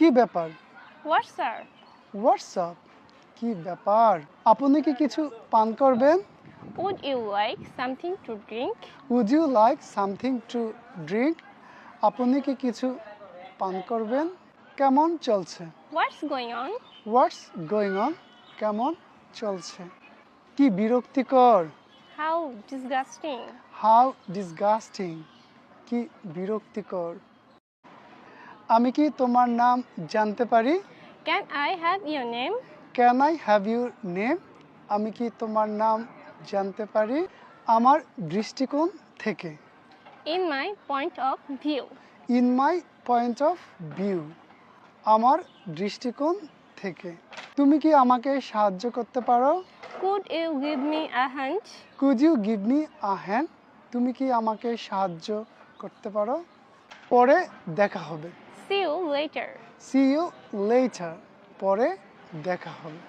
কি ব্যাপার? Up? WhatsApp কি ব্যাপার? আপনি কি কিছু পান করবেন? Would you like something to drink? Would you like something to drink আপনি কি কিছু পান করবেন? কেমন চলছে? What's going on? What's going on কেমন চলছে? কি বিরক্তিকর? হাউ ডিসগাস্টিং হাউ ডিসগাস্টিং কি বিরক্তিকর? আমি কি তোমার নাম জানতে পারি? Can I have your name can I have your name আমি কি তোমার নাম জানতে পারি? আমার দৃষ্টিকোণ থেকে। In my point of view in my point of view আমার দৃষ্টিকোণ থেকে। তুমি কি আমাকে সাহায্য করতে পারো? Could you give me a hand? Could you give me a hand তুমি কি আমাকে সাহায্য করতে পারো? পরে দেখা হবে। See you later. See you later পরে দেখা হবে